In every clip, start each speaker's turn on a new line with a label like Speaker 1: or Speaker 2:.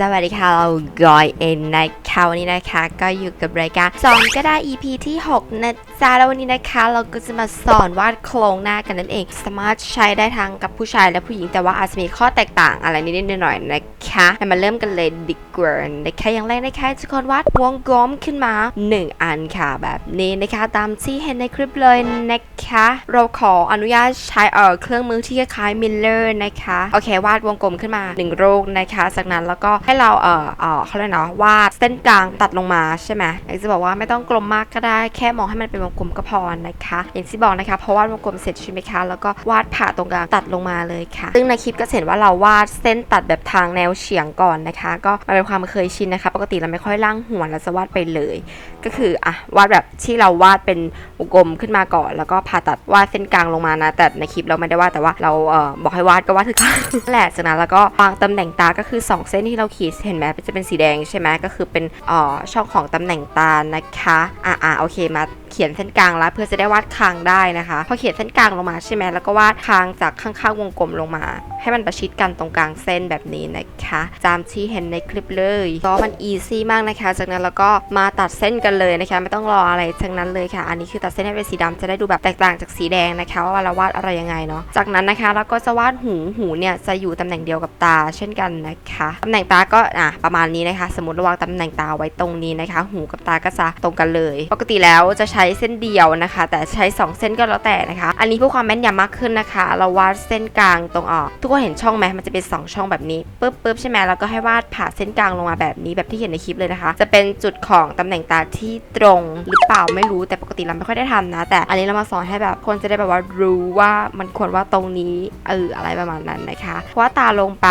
Speaker 1: สวัสดีค่ะเรากอยเองนนะคะวันนี้นะคะ ก็อยู่กับรายการสอนก็ได้ EP ที่ 6 นะจ๊ะแล้ววันนี้นะคะ เราก็จะมาสอนวาดโครงหน้ากันนั่นเอง สามารถใช้ได้ทั้งกับผู้ชายและผู้หญิงแต่ว่าอาจจะมีข้อแตกต่างอะไรนิดๆหน่อยๆนะคะมาเริ่มกันเลยดีกว่านะคะอย่างแรกนะคะทุกคนวาดวงกลมขึ้นมา 1 อันค่ะแบบนี้นะคะตามที่เห็นในคลิปเลยนะคะ เราขออนุญาตใช้เอ่อเครื่องมือที่คล้ายมิลเลอร์นะคะโอเควาดวงกลมขึ้นมา1รูปนะคะจากนั้นแล้วก็ให้เราเอ่อเอ่อเขาเรียกเนาะวาดเส้นกลางตัดลงมาใช่ไหมอยากจะบอกว่าไม่ต้องกลมมากก็ได้แค่มองให้มันเป็นวงกลมก็พอนะคะอย่างที่บอกนะคะเพราะวาดวงกลมเสร็จใช่ไหมคะแล้วก็วาดผ่าตรงกลางตัดลงมาเลยค่ะ ซึ่งในคลิปก็เห็นว่าเราวาดเส้นตัดแบบทางแนวเฉียงก่อนนะคะ ก็มันเป็นความเคยชินนะคะ ปกติเราไม่ค่อยล่างหัวเราจะวาดไปเลย ก็คืออะวาดแบบที่เราวาดเป็นวงกลมขึ้นมาก่อน แล้วก็ผ่าตัดวาดเส้นกลางลงมานะแต่ในคลิปเราไม่ได้วาดแต่ว่าเราเอ่อบอกให้วาดก็วาดคือค่ะนั่นแหละจากนั้นแล้วก็วางตำแหน่งตาก็คือ 2 เส้นที่เราขีดเห็นไหมจะเป็นสีแดงใช่ไหมก็คือเป็นอ่อช่องของตำแหน่งตานะคะอะอะโอเคมาเขียนเส้นกลางแล้วเพื่อจะได้วาดคางได้นะคะพอเขียนเส้นกลางลงมาใช่ไหมแล้วก็วาดคางจากข้างๆวงกลมลงมา ให้มันประชิดกันตรงกลางเส้นแบบนี้นะคะตามที่เห็นในคลิปเลยก็มันอีซี่มากนะคะ จากนั้นแล้วก็มาตัดเส้นกันเลยนะคะ ไม่ต้องรออะไรทั้งนั้นเลยค่ะ อันนี้คือตัดเส้นให้เป็นสีดำจะได้ดูแบบแตกต่างจากสีแดงนะคะ ว่าเราวาดอะไรยังไงเนาะจากนั้นนะคะเราก็จะวาดหูหูเนี่ยจะอยู่ตำแหน่งเดียวกับตาเช่นกันนะคะตำแหน่งตาก็อะประมาณนี้นะคะ สมมติเราวางตำแหน่งตาไว้ตรงนี้นะคะ หูกับตาก็จะตรงกันเลย ปกติแล้วจะใช้เส้นเดียวนะคะ แต่ใช้สองเส้นก็แล้วแต่นะคะ อันนี้เพื่อความแม่นยำมากขึ้นนะคะ เราวาดเส้นกลางตรงออก ทุกคนเห็นช่องไหมมันจะเป็นสองช่องแบบนี้ปึ๊บปึ๊บใช่ไหมแล้วก็ให้วาดผ่าเส้นกลางลงมาแบบนี้แบบที่เห็นในคลิปเลยนะคะ จะเป็นจุดของตำแหน่งตาที่ตรงหรือเปล่าไม่รู้แต่ปกติเราไม่ค่อยได้ทำนะ แต่อันนี้เรามาสอนให้แบบคนจะได้แบบว่ารู้ว่ามันควรว่าตรงนี้เอออะไรประมาณนั้นนะคะวาตาลงไป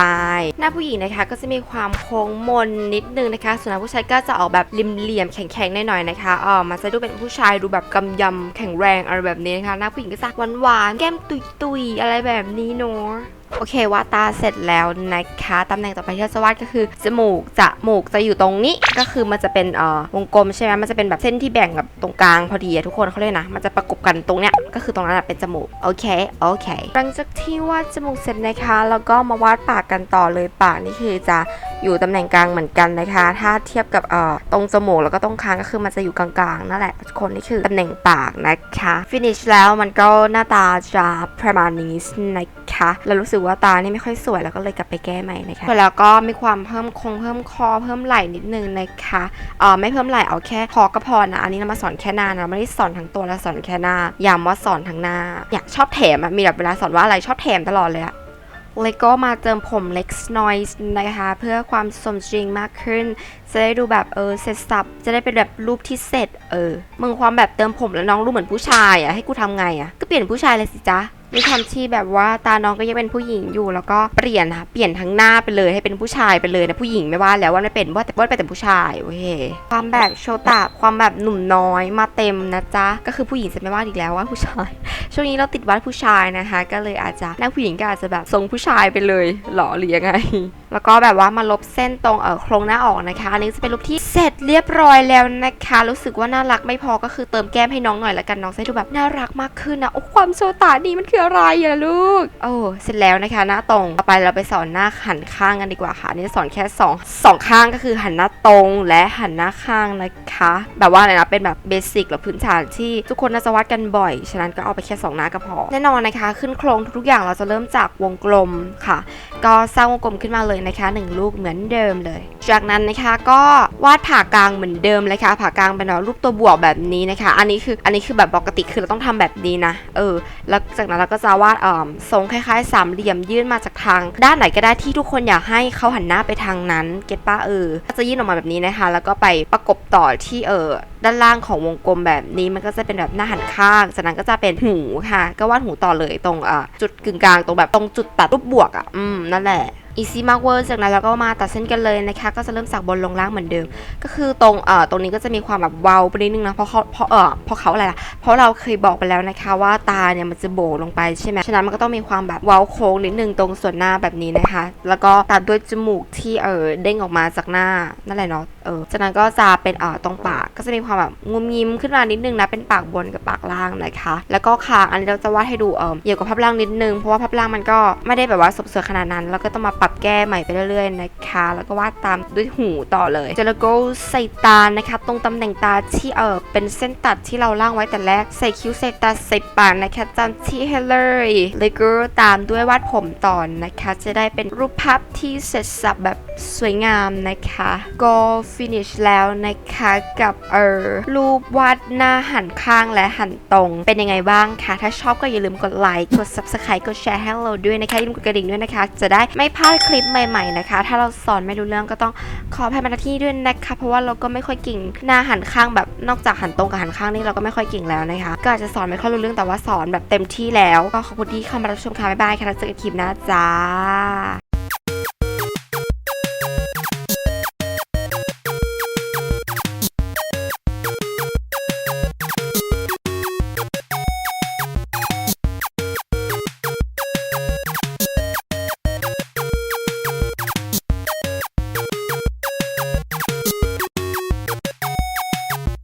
Speaker 1: หน้าผู้หญิงนะคะก็จะมีความโค้งมนนิดนึงนะคะ ส่วนผู้ชายก็จะออกแบบริมเหลี่ยมแข็งๆหน่อยๆนะคะเออมันจะดูเป็นผู้ชายดูแบบกำยำแข็งแรงอะไรแบบนี้นะคะหน้าผู้หญิงก็จะหวานๆแก้มตุยๆอะไรแบบนี้เนาะ โอเควาดตาเสร็จแล้วนะคะตำแหน่งต่อไปที่เราจะวาดก็คือจมูกจมูกจะอยู่ตรงนี้ก็คือมันจะเป็นเอ่อวงกลมใช่ไหมมันจะเป็นแบบเส้นที่แบ่งกับตรงกลางพอดีอะทุกคนเขาเรียกนะ มันจะประกบกันตรงเนี้ยก็คือตรงนั้นเป็นจมูกโอเคโอเค หลังจากที่วาดจมูกเสร็จนะคะแล้วก็มาวาดปากกันต่อเลยปากนี่คือจะ อยู่ตำแหน่งกลางเหมือนกันนะคะ ถ้าเทียบกับเอ่อตรงจมูกแล้วก็ตรงคางก็คือมันจะอยู่กลางๆนั่นแหละทุกคนนี่คือตำแหน่งปากนะคะฟินิชแล้วมันก็หน้าตาจะประมาณนี้นะคะแล้วรู้สึกว่าตานี่ไม่ค่อยสวยแล้วก็เลยกลับไปแก้ใหม่นะคะแล้วก็มีความเพิ่มคงเพิ่มคอเพิ่มไหล่นิดนึงนะคะเอ่อไม่เพิ่มไหล่เอาแค่คอก็พอนะอันนี้เรามาสอนแค่หน้านะเราไม่ได้สอนทั้งตัวแล้วสอนแค่หน้าย้ำว่าสอนทั้งหน้าเนี่ยชอบแถมอะมีแบบเวลาสอนว่าอะไรชอบแถมตลอดเลยอะ แล้วก็มาเติมผมเล็กน้อยนะคะ เพื่อความสมจริงมากขึ้น จะได้ดูแบบเออเสร็จสับ จะได้เป็นแบบรูปที่เสร็จเออมึงความแบบเติมผมแล้วน้องรูปเหมือนผู้ชายอะให้กูทำไงอะก็เปลี่ยนผู้ชายเลยสิจ๊ะ มีความที่แบบว่าตาน้องก็ยังเป็นผู้หญิงอยู่ แล้วก็เปลี่ยนค่ะเปลี่ยนทั้งหน้าไปเลยให้เป็นผู้ชายไปเลยนะผู้หญิงไม่ว่าแล้วว่าไม่เป็นว่าแต่ว่าเป็นแต่ผู้ชายโอเคความแบบโชตะความแบบหนุ่มน้อยมาเต็มนะจ๊ะก็คือผู้หญิงจะไม่ว่าอีกแล้วว่าผู้ชาย ช่วงนี้เราติดวัดผู้ชายนะคะ ก็เลยอาจจะหน้าผู้หญิงก็อาจจะแบบทรงผู้ชายไปเลยหรอหรือยังไง แล้วก็แบบว่ามาลบเส้นตรงเออโครงหน้าออกนะคะ อันนี้จะเป็นลุคที่เสร็จเรียบร้อยแล้วนะคะ รู้สึกว่าน่ารักไม่พอก็คือเติมแก้มให้น้องหน่อยละกันน้องจะได้ดูแบบน่ารักมากขึ้นนะโอ้ความโชตาดีมันคืออะไรอะลูกโอ้เสร็จแล้วนะคะ หน้าตรงต่อไปเราไปสอนหน้าหันข้างกันดีกว่าค่ะนี่สอนแค่สองสองข้างก็คือหันหน้าตรงและหันหน้าข้างนะคะ แบบว่าอะไรนะเป็นแบบเบสิกหรือพื้นฐานที่ทุกคนน่าจะวาดกันบ่อย ฉะนั้นก็เอาไปแค่สองหน้าก็พอแน่นอนนะคะ ขึ้นโครงทุกๆอย่างเราจะเริ่มจากวงกลมค่ะ ก็สร้างวงกลมขึ้นมาเลยนะคะหนึ่งลูกเหมือนเดิมเลย จากนั้นนะคะก็วาดผ่ากลางเหมือนเดิมเลยค่ะผ่ากลางเป็นรูปตัวบวกแบบนี้นะคะ อันนี้คืออันนี้คือแบบปกติคือเราต้องทำแบบนี้นะเออแล้วจากนั้นเราก็จะวาดอ่อทรงคล้ายๆ สามเหลี่ยมยื่นมาจากทาง ด้านไหนก็ได้ที่ทุกคนอยากให้เขาหันหน้าไปทางนั้นเก็ตป้าเออก็จะยื่นออกมาแบบนี้นะคะ แล้วก็ไปประกบต่อที่เออด้านล่างของวงกลมแบบนี้มันก็จะเป็นแบบหน้าหันข้าง จากนั้นก็จะเป็นหูค่ะ ก็วาดหูต่อเลยตรงอะจุดกึ่งกลางตรงแบบตรงจุดตัดรูปบวกอะ อืม นั่นแหละ อีซี่มากเวอร์จากนั้นเราก็มาตัดเส้นกันเลยนะคะ ก็จะเริ่มจากบนลงล่างเหมือนเดิม ก็คือตรงเอ่อตรงนี้ก็จะมีความแบบเว้าไปนิดนึงนะเพราะเขาเพราะเอ่อเพราะเขาอะไรล่ะเพราะเราเคยบอกไปแล้วนะคะ ว่าตาเนี่ยมันจะโบลงไปใช่ไหมฉะนั้นมันก็ต้องมีความแบบเว้าโค้งนิดนึงตรงส่วนหน้าแบบนี้นะคะ แล้วก็ตามด้วยจมูกที่เออเด้งออกมาจากหน้านั่นแหละเนาะเออจากนั้นก็จะเป็นเอ่อตรงปากก็จะมีความแบบงุมยิ้มขึ้นมานิดนึงนะเป็นปากบนกับปากล่างนะคะ แล้วก็คางอันนี้เราจะวาดให้ดูเออเกี่ยวกับภาพล่างนิดนึงเพราะว่าภาพล่างมันก็ไม่ได้แบบว่าสบสวยขนาดนั้น แล้วก็ต้องมาปรับแก้ใหม่ไปเรื่อยๆนะคะ แล้วก็วาดตามด้วยหูต่อเลยเจแล้วก็ใส่ตานะคะ ตรงตำแหน่งตาที่เออเป็นเส้นตัดที่เราล่างไว้แต่แรก ใส่คิ้วใส่ตาใส่ปากนะคะจำที่ให้เลยแล้วก็ตามด้วยวาดผมต่อนะคะ จะได้เป็นรูปภาพที่เสร็จสับแบบสวยงามนะคะ ก็ฟินิชแล้วนะคะกับเออรูปวาดหน้าหันข้างและหันตรง เป็นยังไงบ้างคะถ้าชอบก็อย่าลืมกดไลค์กด subscribe กดแชร์ให้เราด้วยนะคะอย่าลืมกดกระดิ่งด้วยนะคะ จะได้ไม่พลาดคลิปใหม่ๆนะคะ ถ้าเราสอนไม่รู้เรื่องก็ต้องขออภัยมาที่ด้วยนะคะ เพราะว่าเราก็ไม่ค่อยเก่งหน้าหันข้างแบบนอกจากหันตรงกับหันข้างนี่เราก็ไม่ค่อยเก่งแล้วนะคะ ก็อาจจะสอนไม่ค่อยรู้เรื่องแต่ว่าสอนแบบเต็มที่แล้ว ก็ขอบคุณที่เข้ามารับชมค่ะบ๊ายบายค่ะแล้วเจอกันคลิปหน้าจ้า